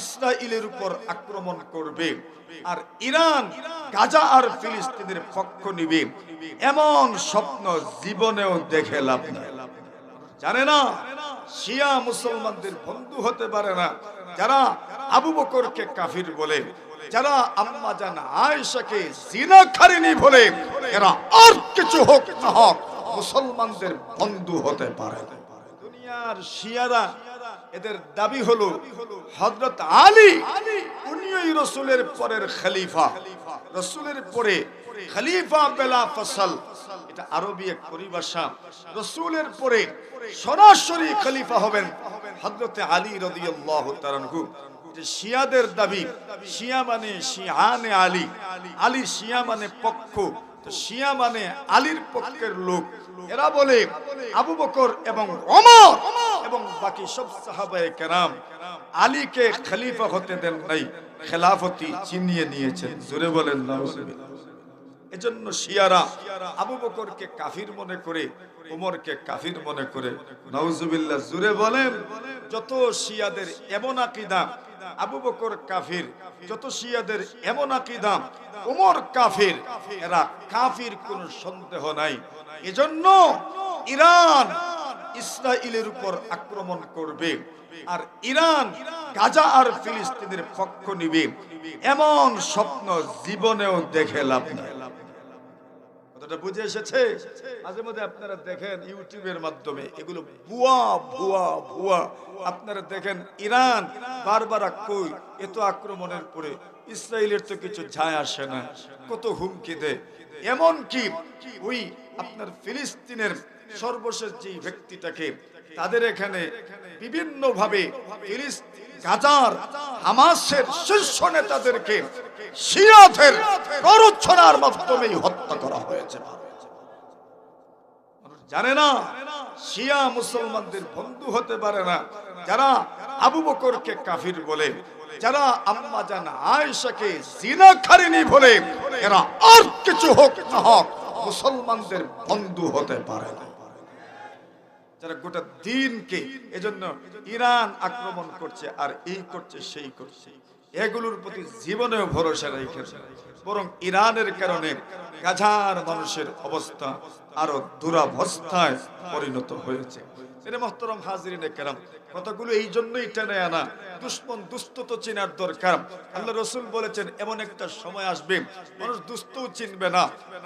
ইসরায়েলের উপর আক্রমণ করবে। আর ইরান, গাজা আর ফিলিস্তিনের পক্ষ নিবে। এমন স্বপ্ন জীবনেও দেখে লাভ নাই। জানে না, শিয়া মুসলমানদের বন্ধু হতে পারে না। যারা আবু বকরকে কাফির বলে, যারা আম্মা জান আয়েশাকে জিনাকারিনী বলে, এরা আর কিছু হোক না হোক মুসলমানদের বন্ধু হতে পারে। দুনিয়ার শিয়ারা এদের দাবি হলো হযরত আলী, উনিই রসুলের পরের খলিফা। রসুলের পরে খলিফা বেলা ফসল। এটা আরবি এক পরিভাষা। রসুলের পরে সরাসরি খলিফা হবেন হযরতে আলী রাদিয়াল্লাহু তাআলা আনহু। শিয়াদের দাবি, শিয়া মানে শিয়ানে আলী আলী শিয়া মানে পক্ষ। শিয়া মানে আলীর পক্ষের লোক। এরা বলে আবু বকর এবং ওমর। এবং বাকি সব সাহাবায়ে কেরাম আলীকে খলিফা হতে দেন নাই, খেলাফতি চিনিয়ে নিয়েছেন। জোরে বলেন এজন্য শিয়ারা আবু বকরকে কাফির মনে করে, উমরকে কাফির মনে করে, নাউজুবিল্লাহ, জুরে বলেন, যত শিয়াদের এমন আকীদা, আবু বকর কাফির, যত শিয়াদের এমন আকীদা, উমর কাফির, এরা কাফির কোন সন্দেহ নাই। এজন্য ইরান ইসরায়েলের উপর আক্রমণ করবে। আর ইরান, গাজা আর ফিলিস্তিনের পক্ষ নিবে। এমন স্বপ্ন জীবনেও দেখে লাভ বুঝে এসেছে? মাঝে মধ্যে আপনারা দেখেন ইউটিউবের মাধ্যমে এগুলো ভুয়া ভুয়া ভুয়া। আপনারা দেখেন ইরান বারবার কই, এত আক্রমণের পরে ইসরায়েলের তো কিছু যায় আসে না। কত হুমকি দেয়। এমন কি? ওই আপনার ফিলিস্তিনের সর্বশেষ যে ব্যক্তিটাকে তাদের এখানে বিভিন্ন ভাবে গাজার হামাসের শীর্ষ নেতাদেরকে শিয়াদের প্ররোচনার মাধ্যমেই হত্যা করা হয়েছে। জানে না শিয়া মুসলমানদের বন্ধু হতে পারে না। যারা আবু বকরকে কাফির বলে যারা আম্মা জান আয়েশাকে জিনাকারিনী বলে এরা আর কিছু হোক না হোক মুসলমানদের বন্ধু হতে পারে না। যারা গোটা দিনকে এজন্য ইরান আক্রমণ করছে আর এই করছে, সেই করছে। এগুলোর প্রতি জীবনেও ভরসা রেখেছে বরং ইরানের কারণে গাজার মানুষের অবস্থা আরও দুরাবস্থায় পরিণত হয়েছে। এর মহতরম হাজিরিনে কেরাম কথাগুলো এই জন্যই টেনে আনা। দুশ্মন দুস্থ তো চেনার দরকার। আল্লাহ রসুল বলেছেন, এমন একটা সময় আসবে, মানুষ দুস্থও চিনবে না,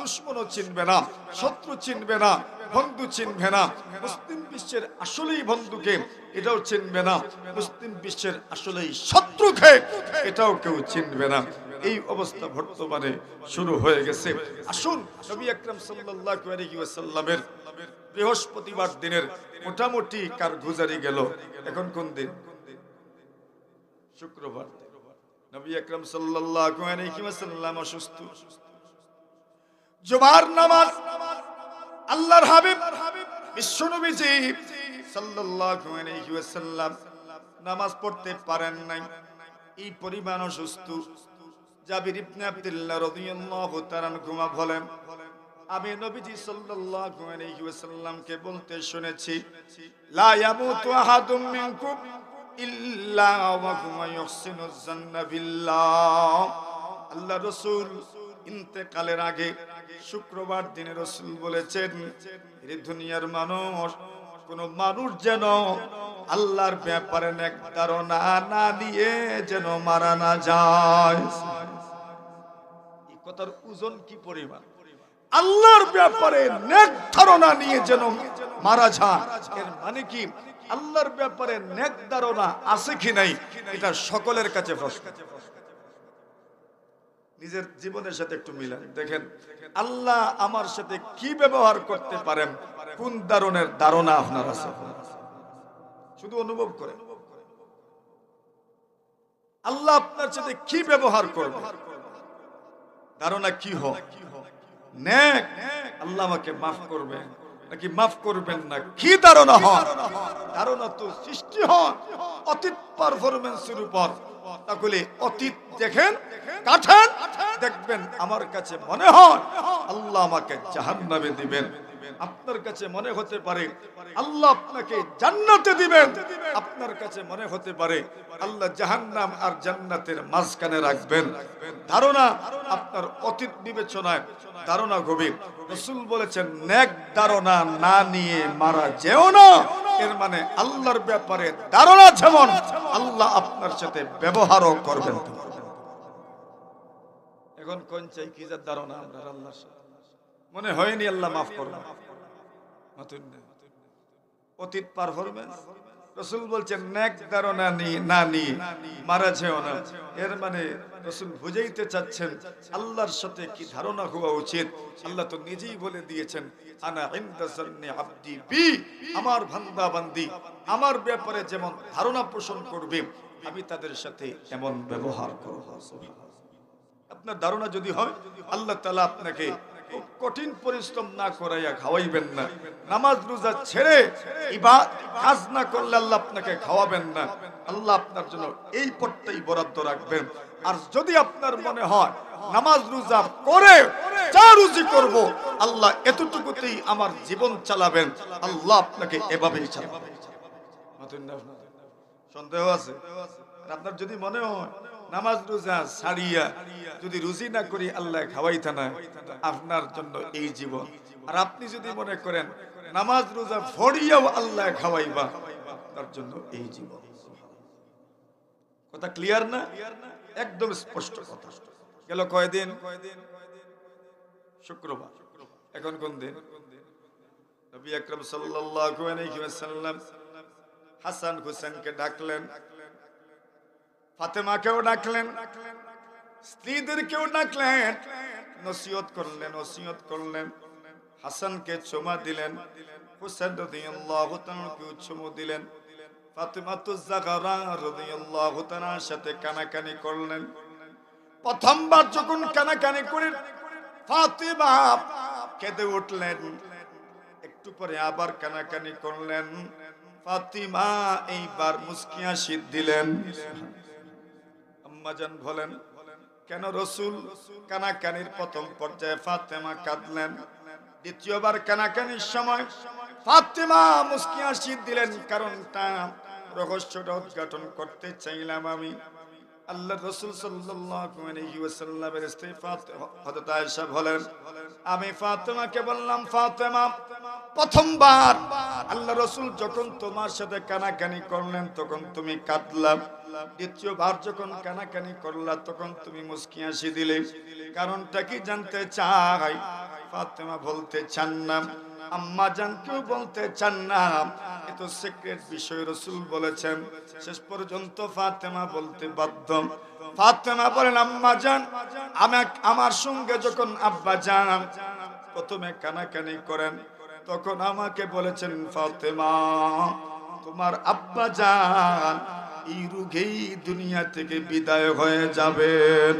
দুশ্মনও চিনবে না, শত্রু চিনবে না, বন্ধু চিনবে না। মুসলিম বিশ্বের আসলেই বন্ধুকে এটাও চিনবে না। মুসলিম বিশ্বের আসলেই শত্রুকে এটাও কেউ চিনবে না। এই অবস্থা বর্তমানে শুরু হয়ে গেছে। আসুন, নবী আকরাম সাল্লাল্লাহু আলাইহি ওয়াসাল্লামের বৃহস্পতিবার দিনের মোটামুটি কারগুজারি গেল। এখন কোন দিন? শুক্রবার। নবী আকরাম সাল্লাল্লাহু আলাইহি ওয়াসাল্লাম অসুস্থ। জুমার নামাজ আল্লাহর হাবিব বিশ্বনবীজি সাল্লাল্লাহু আলাইহি ওয়াসাল্লাম নামাজ পড়তে পারেন নাই। এই পরিমাণ অসুস্থ। জাবির ইবনে আব্দুল্লাহ রাদিয়াল্লাহু তাআলা ঘুমা বলেন, আমি নবীজি সাল্লাল্লাহু আলাইহি ওয়াসাল্লামকে বলতে শুনেছি, লা ইয়ামুতু আহাদুম মিনকুম ইল্লা ওয়া হুয়া ইহসিনুজ জান্না বিল্লাহ। আল্লাহ রাসূল ইন্তেকালের আগে শুক্রবার দিনে রসুল বলেছেন দুনিয়ার মানুষ, কোন মানুষ যেন আল্লাহর ব্যাপারে এক ধারণা না নিয়ে যেন মারা না যায়। কথার ওজন কি পরিমাণ? আল্লাহর ব্যাপারে নেক ধারণা নিয়ে যেন মারা যায় এর মানে কি? আল্লাহর ব্যাপারে নেক ধারণা আছে কি নাই? এটা সকলের কাছে প্রশ্ন। নিজের জীবনের সাথে একটু মিলান। দেখেন, আল্লাহ আমার সাথে কি ব্যবহার করতে পারেন? কোন ধরনের ধারণা আপনার আছে? শুধু অনুভব করেন। আল্লাহ আপনার সাথে কি ব্যবহার করবে? ধারণা কি হোক নেক। আল্লাহ আমাকে মাফ করবে নাকি মাফ করবেন না? কি ধারণা হন ধারণা তো সৃষ্টি হন অতীত পারফরমেন্সের উপর। তাহলে অতীত দেখেন কাঠেন দেখবেন আমার কাছে মনে হয় আল্লাহ আমাকে জাহান্নামে দিবেন। আপনার কাছে মনে হতে পারে, আল্লাহ আপনাকে জান্নাতে দিবেন। আপনার কাছে মনে হতে পারে, আল্লাহ জাহান্নাম আর জান্নাতের মাঝখানে রাখবেন। ধারণা আপনার অতীত বিবেচনায়, ধারণা গভীর। রসুল বলেছেন, নেক ধারণা না নিয়ে মারা যেও না। এর মানে আল্লাহর ব্যাপারে ধারণা যেমন, আল্লাহ আপনার সাথে ব্যবহারও করবেন। এখন কোন চাই কি যার ধারণা আমরা আল্লাহর সাথে? মনে হয়নি আল্লাহ মাফ করবেন নতুন না। অতীত পারফরমেন্স রসুল বলছেন, নেক ধারণা নি- না নিয়ে মারা যেও না। এর মানে রসুল বুঝাইতে চাচ্ছেন, আল্লাহর সাথে কি ধারণা হওয়া উচিত? আল্লাহ তো নিজেই বলে দিয়েছেন, আনা ইনদা জান্নি আবদি বি, আমার বান্দা বান্দি, আমার ব্যাপারে যেমন ধারণা পোষণ করবে, আমি তাদের সাথে এমন ব্যবহার করব। আপনার ধারণা যদি হয়, আল্লাহ তালা আপনাকে কঠিন পরিশ্রম না করাইয়া খাওয়াইবেন না। নামাজ রোজা ছেড়ে কাজ না করলে আল্লাহ আপনাকে খাওয়াবেন না। আল্লাহ আপনার জন্য এই পথটাই বরাদ্দ রাখবেন। আর যদি আপনার মনে হয় নামাজ রোজা করে যা রুজি করব, আল্লাহ এতটুকুতেই আমার জীবন চালাবেন। আল্লাহ আপনাকে এভাবেই চালাবেন। সন্দেহ আছে? আপনার যদি মনে হয় নামাজ রোজা ছাড়িয়া যদি রুজি না করি, আল্লাহ খাওয়াইতা না। আপনার জন্য এই জীবন। আর আপনি যদি মনে করেন নামাজ রোজা ফড়িয়াও আল্লাহ খাওয়াইবা আপনার জন্য এই জীবন। কথা ক্লিয়ার না? একদম স্পষ্ট কথা। গেল কয়দিন? শুক্রবার। এখন কোন দিন? নবী আকরাম সাল্লাল্লাহু আলাইহি ওয়াসাল্লাম হাসান হুসেনকে ডাকলেন। ফাতেমাকেও ডাকলেন, স্ত্রীদেরকেও ডাকলেন, নসিহত করলেন নসিহত করলেন। হাসানকে চুমা দিলেন হুসেন রাদিয়াল্লাহু তাআলাকে চুমু দিলেন। ফাতেমাতু জাহরা রাদিয়াল্লাহু তাআলার সাথে কানাকানি করলেন। প্রথমবার যখন কানাকানি করে ফাতেমা কেঁদে উঠলেন, একটু পরে আবার কানাকানি করলেন। ফাতিমা এইবার মুস্কি হাসি দিলেন। আম্মাজান বলেন, কেন রসুল কানাকানির প্রথম পর্যায়ে ফাতেমা কাঁদলেন? দ্বিতীয়বার কানাকানির সময় ফাতেমা মুস্কি হাসি দিলেন, কারণটা রহস্যটা উদ্ঘাটন করতে চাইলাম আমি। আল্লাহ রসুল ওয়াসাল্লামের স্ত্রী হযরত আয়েশা বলেন, আমি ফাতেমাকে বললাম, ফাতেমা, প্রথমবার আল্লাহ রসুল যখন তোমার সাথে কানাকানি করলেন, তখন তুমি কাঁদলাম দ্বিতীয়বার যখন কানাকানি করলা, তখন তুমি মুস্কি হাসি দিলে। কারণটা কি জানতে চাই? ফাতেমা বলতে চান না। আম্মা জান কেউ বলতে চান না। এত সিক্রেট বিষয়, রসুল বলেছেন। শেষ পর্যন্ত ফাতেমা বলতে বাধ্য। ফাতেমা বলেন, আম্মা আমাক- আমার সঙ্গে যখন আব্বা জান প্রথমে কানাকানি করেন। তখন আমাকে বলেছেন, ফাতেমা, তোমার আব্বা জান এই রুগেই দুনিয়া থেকে বিদায় হয়ে যাবেন।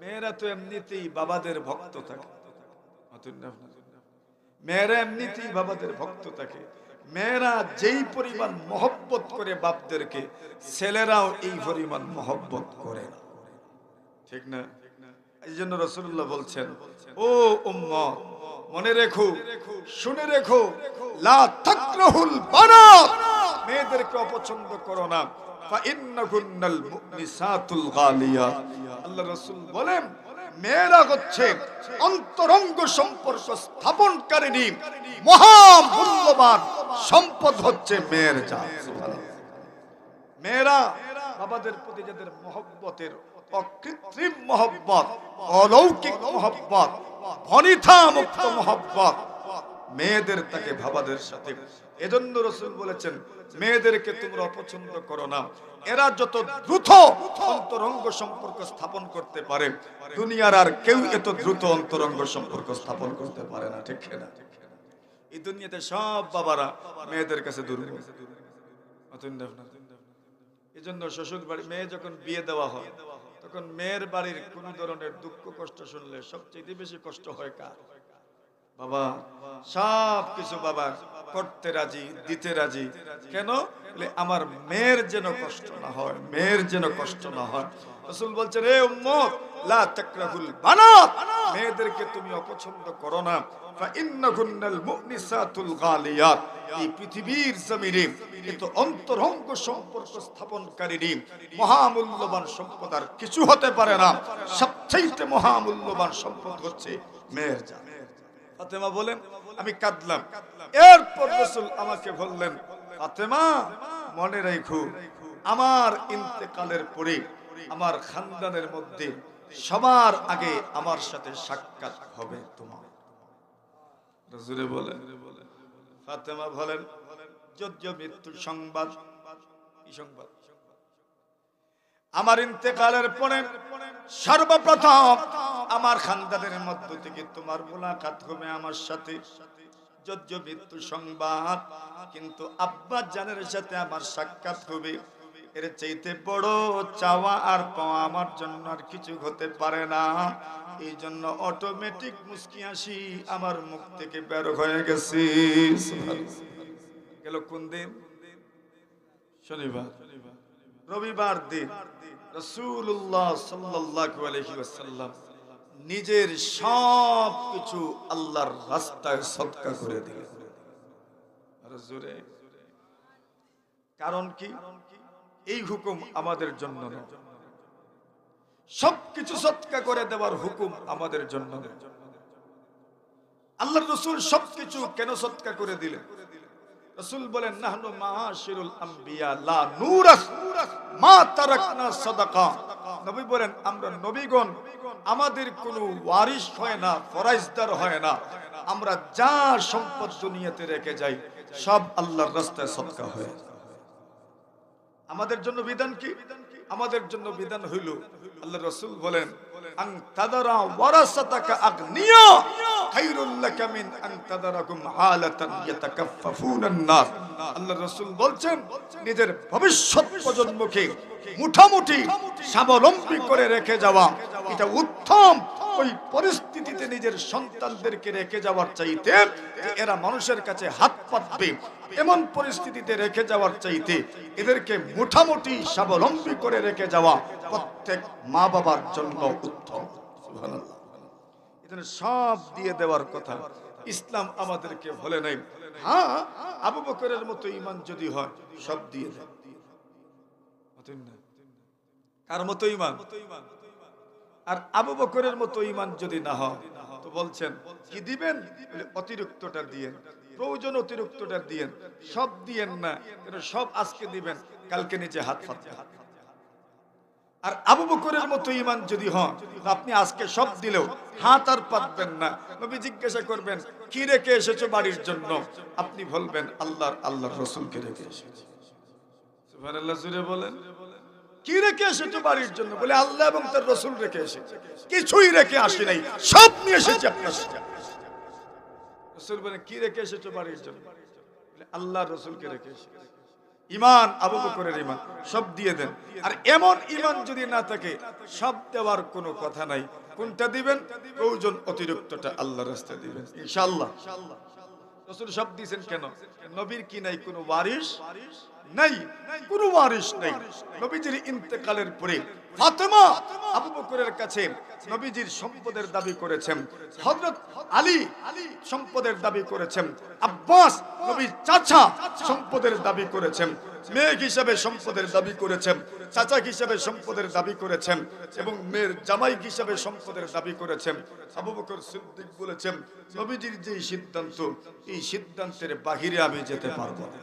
মেয়েরা তো এমনিতেই বাবাদের ভক্ত থাকে। মেয়েরা এমনিতেই বাবাদের ভক্ত থাকে। মেয়েরা যেই পরিমাণ মহব্বত করে বাপদেরকে, ছেলেরাও এই পরিমাণ মহব্বত করে। না ঠিক না? এই জন্য রসুল্লাহ বলছেন, ও উম্মত, মনে রেখো, শুনে রেখো, লা তাকরাহুল বানাত। মেয়েদেরকে অপছন্দ করো না। আল্লাহ রাসূল মেয়েরা হচ্ছে অন্তরঙ্গ সম্পর্ক সম্পদ হচ্ছে মেয়ের বাবাদের প্রতি যাদের মহব্বতের অকৃত্রিম মহব্বত, অলৌকিক মহব্বত ভনিথা মুক্ত মহব্বত মেয়েদের তাকে বাবাদের সাথে। এজন্য রসুল বলেছেন, মেয়েদেরকে তোমরা অপছন্দ করো না। এরা যত দ্রুত অন্তরঙ্গ সম্পর্ক স্থাপন করতে পারে, দুনিয়ার আর কেউ এত দ্রুত অন্তরঙ্গ সম্পর্ক স্থাপন করতে পারে না। ঠিক না? এই দুনিয়াতে সব বাবারা মেয়েদের কাছে দুর্বল। অতএব না। এই জন্য শ্বশুর বাড়ি, মেয়ে যখন বিয়ে দেওয়া হয়, তখন মেয়ের বাড়ির কোন ধরনের দুঃখ, কষ্ট শুনলে সবচেয়ে বেশি কষ্ট হয় কার? বাবা, সব কিছু বাবা করতে রাজি, দিতে রাজি। কেন? আমার মেয়ের যেন কষ্ট না হয়, মেয়ের যেন কষ্ট না হয়। রসুল বলছেন রে উম্মত বানাত। মেয়েদেরকে তুমি অপছন্দ করো না। পৃথিবীর সম্পর্ক স্থাপনকারী মহামূল্যবান সম্পদ আর কিছু হতে পারে না। মহামূল্যবান সম্পদ হচ্ছে মেয়ের জান ফাতেমা বলেন আমি কাঁদলাম। এরপর রসুল আমাকে বললেন ফাতেমা মনে রেখো আমার ইন্তেকালের পরে আমার খানদানের মধ্যে সবার আগে আমার সাথে সাক্ষাৎ হবে তোমার। রসুলে বলেন ফাতেমা বলেন যোগ্য মৃত্যুর সংবাদ সংবাদ? আমার ইন্তেকালের পরে সর্বপ্রথম আমার খানদানের মধ্য থেকে তোমার মোলাকাত হবে আমার সাথে। যজ্ঞ মৃত্যু সংবাদ, কিন্তু আব্বা জানের সাথে আমার সাক্ষাৎ হবে। এর চাইতে বড় চাওয়া আর পাওয়া আমার জন্য আর কিছু হতে পারে না। এই জন্য অটোমেটিক মুস্কি আসি আমার মুখ থেকে বের হয়ে গেছে। গেল কোন দিন? শনিবার। রবিবার দিন। রসুল্লাহ সাল্লাল্লাহু আলাইহি ওয়াসাল্লাম। নিজের সব কিছু আল্লাহর রাস্তায় সদকা করে দিলেন কারণ কি? এই হুকুম আমাদের জন্য নয় সবকিছু সৎকা করে দেওয়ার হুকুম আমাদের জন্য নয়। আল্লাহর রসুল সবকিছু কেন সৎকা করে দিলেন? রসুল বলেন, নাহনু মাহাশিরুল আম্বিয়া, লা নূরাস, মা তারাকনা সাদাকা। নবী বলেন, আমরা নবীগণ আমাদের কোনো ওয়ারিশ হয় না, ফরাইজদার হয় না। আমরা যা সম্পদ দুনিয়াতে রেখে যাই, সব আল্লাহর রাস্তায় সদকা হয়ে। আমাদের জন্য বিধান কি? আমাদের জন্য বিধান হইল, আল্লাহ রসুল বলেন নিজের ভবিষ্যৎ প্রজন্মকে মুঠামুঠি স্বাবলম্বী করে রেখে যাওয়া এটা উত্তম। ওই পরিস্থিতিতে নিজের সন্তানদেরকে রেখে যাওয়ার চাইতে এরা মানুষের কাছে হাত পাতবে এমন পরিস্থিতিতে রেখে যাওয়ার চাইতে এদেরকে মোটামুটি স্বাবলম্বী করে রেখে যাওয়া প্রত্যেক মা বাবার জন্য উত্তম। এখানে সব দিয়ে দেওয়ার কথা। ইসলাম আমাদেরকে বলে নাই। হ্যাঁ আবু বকরের মতো ইমান যদি হয় সব দিয়ে দেয়। কার মতো ইমান আর আবু বকরের মতো ইমান যদি না হয়, তো বলছেন, কি দিবেন? অতিরিক্তটা দিয়ে প্রয়োজন অতিরিক্তটা দিয়েন, সব দিয়েন না সব আজকে দিবেন, কালকে নিচে হাত ফাতে আর আবু বকরের মতো ইমান যদি হন আপনি আজকে সব দিলেও হাত আর পাতবেন না। নবী জিজ্ঞাসা করবেন, কি রেখে এসেছ বাড়ির জন্য? আপনি বলবেন, আল্লাহর আল্লাহর রসুলকে রেখে এসেছি। সুবহানাল্লাহ বলেন। কি রেখে এসেছ বাড়ির জন্য? বলে আল্লাহ এবং তার রসুল রেখে এসেছে। কিছুই রেখে আসি নাই। সব নিয়ে এসেছি আপনার। রসুল বলেন কি রেখে এসেছ বাড়ির জন্য? আল্লাহ রসুলকে রেখে এসেছি। ইমান আবু ইমান সব দিয়ে দেন। আর এমন ইমান যদি না থাকে, সব দেওয়ার কোনো কথা নাই। কোনটা দিবেন? প্রয়োজন অতিরিক্তটা আল্লাহ রাস্তায় দিবেন। রসুল সব দিয়েছেন কেন? নবীর কি নাই? কোনো ওয়ারিস নাই, কোনো ওয়ারিস নাই। নবীজির ইন্তেকালের পরে ফাতেমা আবু বকরের কাছে নবীজির সম্পদের দাবি করেছেন। হযরত আলী সম্পদের দাবি করেছেন। আব্বাস নবীর চাচা সম্পদের দাবি করেছেন। মেয়ে হিসাবে সম্পদের দাবি করেছেন। চাচা হিসাবে সম্পদের দাবি করেছেন এবং মেয়ের জামাই হিসাবে সম্পদের দাবি করেছেন। আবু বকর সিদ্দিক বলেছেন, নবীজির যে সিদ্ধান্ত, এই সিদ্ধান্তের বাহিরে আমি যেতে পারব না।